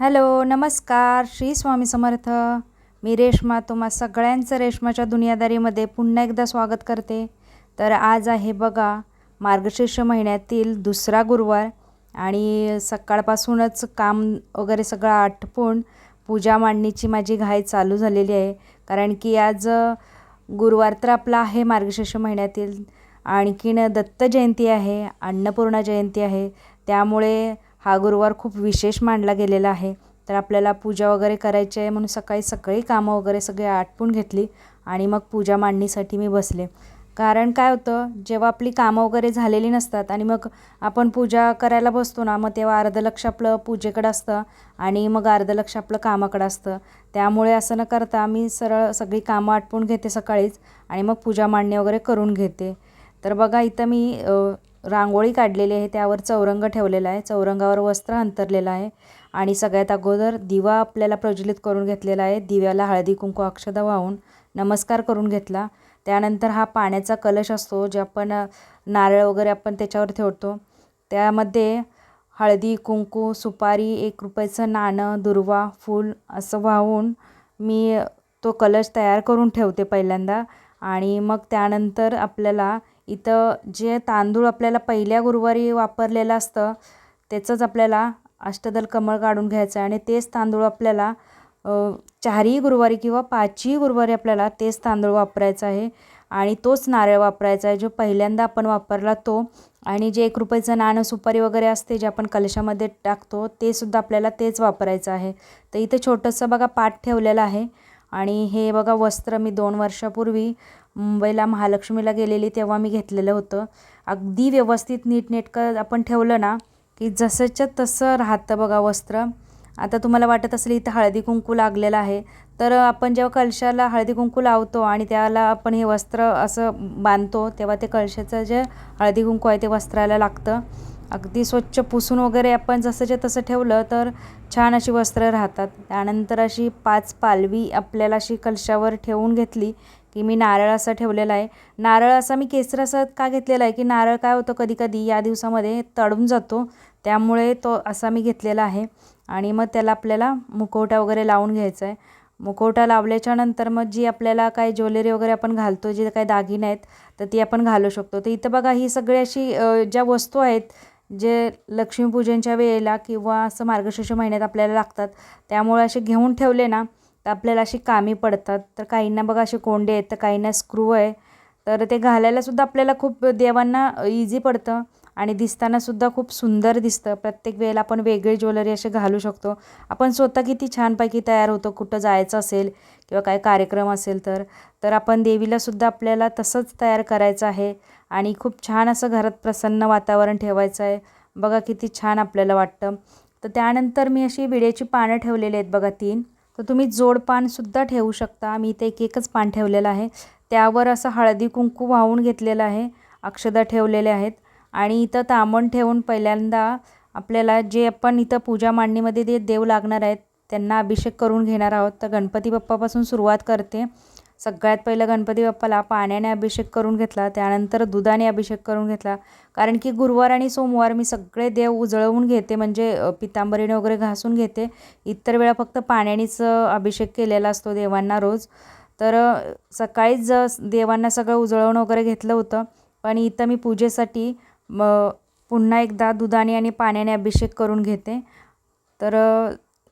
Hello नमस्कार. श्री स्वामी समर्थ. मी रेश्मा तुम्हा सगळ्यांचं रेश्माच्या दुनियादारीमध्ये पुन्हा एकदा स्वागत करते. तर आज आहे बघा मार्गशीर्ष महिन्यातील दुसरा गुरुवार आणि सकाळपासूनच काम वगैरे सगळं आटपून पूजा मांडणीची माझी घाई चालू झालेली आहे. कारण की आज गुरुवार तर आपला आहे मार्गशीर्ष महिन्यातील. आणखीन दत्त जयंती आहे अन्नपूर्णा जयंती आहे. त्यामुळे हा गुरुवार खूप विशेष मानला गेलेला आहे. तर आपल्याला पूजा वगैरे करायची आहे म्हणून सकाळी सकाळी कामं वगैरे सगळी आटपून घेतली आणि मग पूजा मांडणीसाठी मी बसले. कारण काय होतं जेव्हा आपली कामं वगैरे झालेली नसतात आणि मग आपण पूजा करायला बसतो ना मग तेव्हा अर्ध लक्ष आपलं पूजेकडं असतं आणि मग अर्ध लक्ष आपलं कामाकडं असतं. त्यामुळे असं न करता मी सरळ सगळी कामं आटपून घेते सकाळीच आणि मग पूजा मांडणी वगैरे करून घेते. तर बघा इथं मी रांगोळी काढलेली आहे त्यावर चौरंग ठेवलेला आहे चौरंगावर वस्त्र अंतरलेलं आहे आणि सगळ्यात अगोदर दिवा आपल्याला प्रज्वलित करून घेतलेला आहे दिव्याला हळदी कुंकू अक्षदा वाहून नमस्कार करून घेतला. त्यानंतर हा पाण्याचा कलश असतो जे आपण नारळ वगैरे आपण त्याच्यावर ठेवतो. त्यामध्ये हळदी कुंकू सुपारी एक रुपयाचं नाणं दुर्वा फूल असं वाहून मी तो कलश तयार करून ठेवते पहिल्यांदा आणि मग त्यानंतर आपल्याला इथं जे तांदूळ आपल्याला पहिल्या गुरुवारी वापरलेलं असतं त्याचंच आपल्याला अष्टदल कमळ काढून घ्यायचं आहे. आणि तेच तांदूळ आपल्याला चारही गुरुवारी किंवा पाचही गुरुवारी आपल्याला तेच तांदूळ वापरायचं आहे. आणि तोच नारळ वापरायचा आहे जो पहिल्यांदा आपण वापरला तो. आणि जे एक रुपयाचं नाणं सुपारी वगैरे असते जे आपण कलशामध्ये टाकतो ते सुद्धा आपल्याला तेच वापरायचं आहे. तर इथे छोटंसं बघा पाठ ठेवलेलं आहे. आणि हे बघा वस्त्र मी दोन वर्षापूर्वी मुंबईला महालक्ष्मीला गेलेली तेव्हा मी घेतलेलं होतं. अगदी व्यवस्थित नीटनेटकं आपण ठेवलं ना की जसंच्या तसं राहतं बघा वस्त्र. आता तुम्हाला वाटत असेल इथं हळदी कुंकू लागलेलं आहे तर आपण जेव्हा कलशाला हळदी कुंकू लावतो आणि त्याला आपण हे वस्त्र असं बांधतो तेव्हा ते कलशाचं जे हळदी कुंकू आहे ते वस्त्राला लागतं. अगदी स्वच्छ पुसून वगैरे आपण जसंच्या तसं ठेवलं तर छान अशी वस्त्रं राहतात. त्यानंतर अशी पाच पालवी आपल्याला अशी कलशावर ठेवून घेतली की मी नारळ असा ठेवलेला आहे. नारळ असा मी केसर असं का घेतलेला आहे? की नारळ काय होतं कधी कधी या दिवसामध्ये तळून जातो. त्यामुळे तो असा मी घेतलेला आहे. आणि मग त्याला आपल्याला मुखवटा वगैरे लावून घ्यायचा आहे मुखवटा लावल्याच्या नंतर मग जी आपल्याला काय ज्वेलरी वगैरे आपण घालतो जे काही दागिने आहेत तर ती आपण घालू शकतो. तर इथं बघा ही सगळी अशी ज्या वस्तू आहेत जे लक्ष्मीपूजनच्या वेळेला किंवा असं मार्गशीर्ष महिन्यात आपल्याला लागतात त्यामुळे असे घेऊन ठेवले ना तर आपल्याला अशी कामी पडतात. तर काहींना बघा असे कोंडे आहेत तर काहींना स्क्रू आहे. तर ते घालायलासुद्धा आपल्याला खूप देवांना इझी पडतं आणि दिसतानासुद्धा खूप सुंदर दिसतं. प्रत्येक वेळेला आपण वेगळी ज्वेलरी असे घालू शकतो. आपण स्वतः किती छानपैकी तयार होतो कुठं जायचं असेल किंवा काय कार्यक्रम असेल तर. तर आपण देवीलासुद्धा आपल्याला तसंच तयार करायचं आहे आणि खूप छान असं घरात प्रसन्न वातावरण ठेवायचं आहे. बघा किती छान आपल्याला वाटतं. तर त्यानंतर मी अशी विड्याची पानं ठेवलेली आहेत बघा तीन. तर तुम्ही जोडपानसुद्धा ठेवू शकता. मी इथे एक एकच पान ठेवलेलं आहे. त्यावर असं हळदी कुंकू वाहून घेतलेलं आहे. अक्षदा ठेवलेले आहेत. आणि इथं तामण ठेवून पहिल्यांदा आपल्याला जे आपण इथं पूजा मांडणीमध्ये जे देव लागणार आहेत त्यांना अभिषेक करून घेणार आहोत. तर गणपती बाप्पापासून सुरुवात करते. सगळ्यात पहिलं गणपती बाप्पाला पाण्याने अभिषेक करून घेतला त्यानंतर दुधाने अभिषेक करून घेतला. कारण की गुरुवार आणि सोमवार मी सगळे देव उजळवून घेते म्हणजे पितांबरीने वगैरे घासून घेते. इतर वेळा फक्त पाण्यानेच अभिषेक केलेला असतो देवांना रोज. तर सकाळीच देवांना सगळं उजळवून वगैरे घेतलं होतं पण इथं मी पूजेसाठी मग पुन्हा एकदा दुधाने आणि पाण्याने अभिषेक करून घेते. तर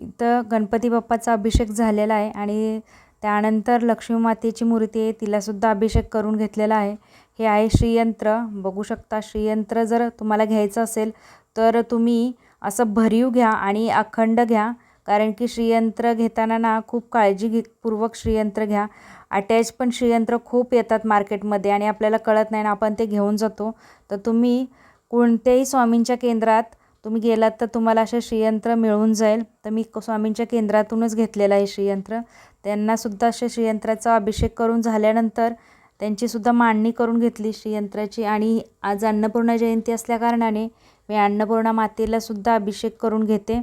इथं गणपती बाप्पाचा अभिषेक झालेला आहे आणि त्यानंतर लक्ष्मी मातेची मूर्ती आहे तिलासुद्धा अभिषेक करून घेतलेला आहे. हे आहे श्रीयंत्र. बघू शकता श्रीयंत्र जर तुम्हाला घ्यायचं असेल तर तुम्ही असं भरीव घ्या आणि अखंड घ्या. कारण की श्रीयंत्र घेताना ना खूप काळजी घे पूर्वक श्रीयंत्र घ्या. अटॅच पण श्रीयंत्र खूप येतात मार्केटमध्ये आणि आपल्याला कळत नाही ना आपण ते घेऊन जातो. तर तुम्ही कोणत्याही स्वामींच्या केंद्रात तुम्ही गेलात तर तुम्हाला असे श्रीयंत्र मिळून जाईल. तर मी स्वामींच्या केंद्रातूनच घेतलेलं आहे श्रीयंत्र. त्यांनासुद्धा असे श्रीयंत्राचा अभिषेक करून झाल्यानंतर त्यांचीसुद्धा मांडणी करून घेतली श्रीयंत्राची. आणि आज अन्नपूर्णा जयंती असल्याकारणाने मी अन्नपूर्णा मातेलासुद्धा अभिषेक करून घेते.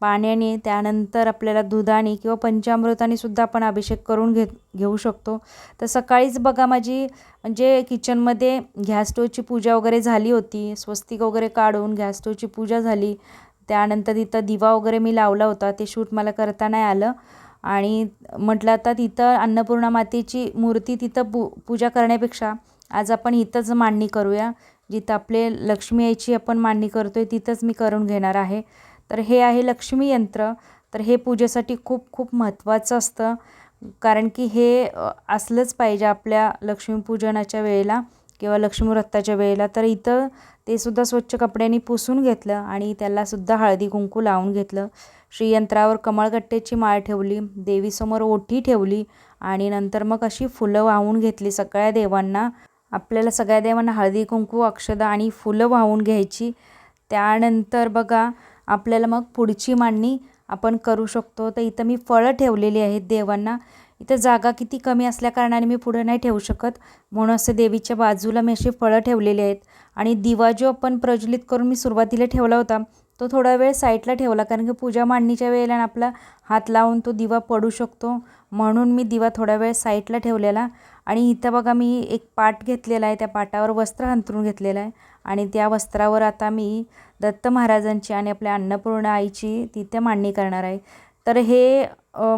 पाण्याने त्यानंतर आपल्याला दुधाने किंवा पंचामृतानेसुद्धा आपण अभिषेक करून घे घेऊ शकतो. तर सकाळीच बघा माझी म्हणजे किचनमध्ये गॅस स्टोवची पूजा वगैरे झाली होती. स्वस्तिक वगैरे काढून गॅस स्टोवची पूजा झाली. त्यानंतर तिथं दिवा वगैरे मी लावला होता. ते शूट मला करता नाही आलं. आणि म्हटलं आता तिथं अन्नपूर्णा मातेची मूर्ती तिथं पू पूजा करण्यापेक्षा आज आपण इथंच मांडणी करूया. जिथं आपले लक्ष्मी आईची आपण मांडणी करतो आहे तिथंच मी करून घेणार आहे. तर हे आहे लक्ष्मी यंत्र. तर हे पूजेसाठी खूप खूप महत्त्वाचं असतं. कारण की हे असलंच पाहिजे आपल्या लक्ष्मीपूजनाच्या वेळेला. किंवा लक्ष्मीव्रताच्या वेळेला तर इथं ते सुद्धा स्वच्छ कपड्यांनी पुसून घेतलं आणि त्यालासुद्धा हळदी कुंकू लावून घेतलं. श्रीयंत्रावर कमळगट्ट्याची माळ ठेवली देवीसमोर ओटी ठेवली आणि नंतर मग अशी फुलं वाहून घेतली सगळ्या देवांना. आपल्याला सगळ्या देवांना हळदी कुंकू अक्षदा आणि फुलं वाहून घ्यायची. त्यानंतर बघा आपल्याला मग पुढची मांडणी आपण करू शकतो. तर इथं मी फळं ठेवलेली आहेत देवांना. इथं जागा किती कमी असल्याकारणाने मी पुढं नाही ठेवू शकत. म्हणून असं देवीच्या बाजूला मी अशी फळं ठेवलेली आहेत. आणि दिवा जो आपण प्रज्वलित करून मी सुरुवातीला ठेवला होता तो थोडा वेळ साईडला ठेवला कारण की पूजा मांडणीच्या वेळेला आपला हात लावून तो दिवा पडू शकतो. म्हणून मी दिवा थोडा वेळ साईडला ठेवलेला. आणि इथं बघा मी एक पाट घेतलेला आहे. त्या पाटावर वस्त्र अंथरून घेतलेलं आहे. आणि त्या वस्त्रावर आता मी दत्त महाराजांची आणि आपल्या अन्नपूर्ण आईची तिथे मांडणी करणार आहे. तर हे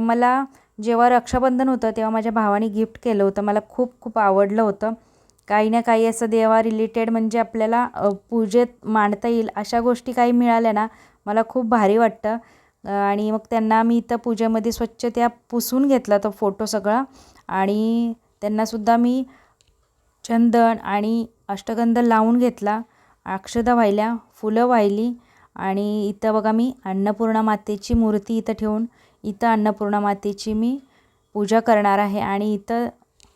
मला जेव्हा रक्षाबंधन होतं तेव्हा माझ्या भावाने गिफ्ट केलं होतं. मला खूप खूप आवडलं होतं. काही ना काही असं देवा रिलेटेड म्हणजे आपल्याला पूजेत मांडता येईल अशा गोष्टी काही मिळाल्या ना मला खूप भारी वाटतं. आणि मग त्यांना मी इथं पूजेमध्ये स्वच्छ त्या पुसून घेतला तो फोटो सगळा. आणि त्यांनासुद्धा मी चंदन आणि अष्टगंध लावून घेतला. अक्षदा वाहिल्या फुलं वाहिली आणि इथं बघा मी अन्नपूर्णा मातेची मूर्ती इथं ठेवून इथं अन्नपूर्णा मातेची मी पूजा करणार आहे आणि इथं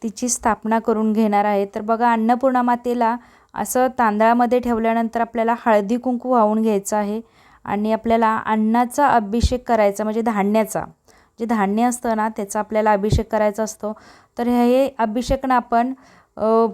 तिची स्थापना करून घेणार आहे. तर बघा अन्नपूर्णा मातेला असं तांदळामध्ये ठेवल्यानंतर आपल्याला हळदी कुंकू वाहून घ्यायचं आहे आणि आपल्याला अन्नाचा अभिषेक करायचा म्हणजे धान्याचा. जे धान्य असतं ना त्याचा आपल्याला अभिषेक करायचा असतो. तर हे अभिषेक ना आपण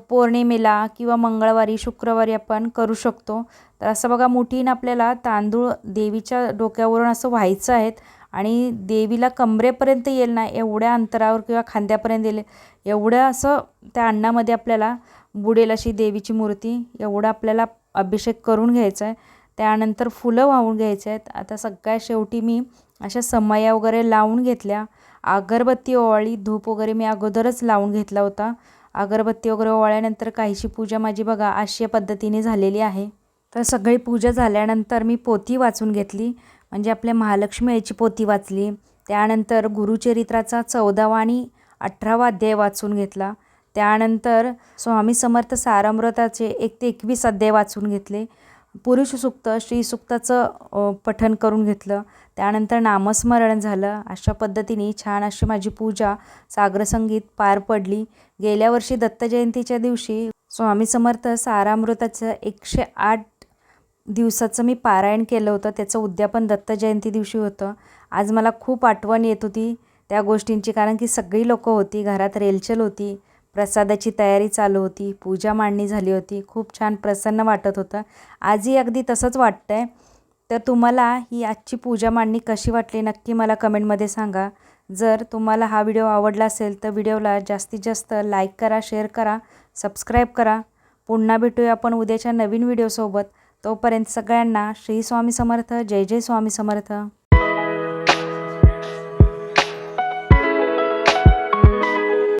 पौर्णिमेला किंवा मंगळवारी शुक्रवारी आपण करू शकतो. तर असं बघा मुठीनं आपल्याला तांदूळ देवीच्या डोक्यावरून असं व्हायचं आहेत आणि देवीला कमरेपर्यंत येईल ना एवढ्या अंतरावर किंवा खांद्यापर्यंत येईल एवढं असं त्या अन्नामध्ये आपल्याला बुडेल अशी देवीची मूर्ती एवढा आपल्याला अभिषेक करून घ्यायचा आहे त्यानंतर फुलं वाहून घ्यायचे आहेत आता सगळ्या शेवटी मी अशा समया वगैरे लावून घेतल्या. अगरबत्ती ओवाळी धूप वगैरे मी अगोदरच लावून घेतला होता. अगरबत्ती वगैरे ओवाळल्यानंतर काहीशी पूजा माझी बघा अशा पद्धतीने झालेली आहे. तर सगळी पूजा झाल्यानंतर मी पोथी वाचून घेतली. म्हणजे आपल्या महालक्ष्मी याची पोथी वाचली. त्यानंतर गुरुचरित्राचा चौदावा आणि अठरावा अध्याय वाचून घेतला. त्यानंतर स्वामी समर्थ सारामृताचे एक ते एकवीस अध्याय वाचून घेतले. पुरुष सुक्त पठन करून घेतलं. त्यानंतर नामस्मरण झालं. अशा पद्धतीने छान अशी माझी पूजा सागरसंगीत पार पडली. गेल्या वर्षी दत्त जयंतीच्या दिवशी स्वामी समर्थ सारामृताचं एकशे आठ दिवसाचं मी पारायण केलं होतं. त्याचं उद्यापन दत्त जयंती दिवशी होतं. आज मला खूप आठवण येत होती त्या गोष्टींची कारण की सगळी लोकं होती. घरात रेलचेल होती. प्रसादाची तयारी चालू होती. पूजा मांडणी झाली होती. खूप छान प्रसन्न वाटत होतं. आजही अगदी तसंच वाटतं आहे तर तुम्हाला ही आजची पूजा मांडणी कशी वाटली नक्की मला कमेंटमध्ये सांगा. जर तुम्हाला हा व्हिडिओ आवडला असेल तर व्हिडिओला जास्तीत जास्त लाईक करा शेअर करा सबस्क्राईब करा. पुन्हा भेटूया आपण उद्याच्या नवीन व्हिडिओसोबत. तोपर्यंत सगळ्यांना श्री स्वामी समर्थ जय जय स्वामी समर्थ.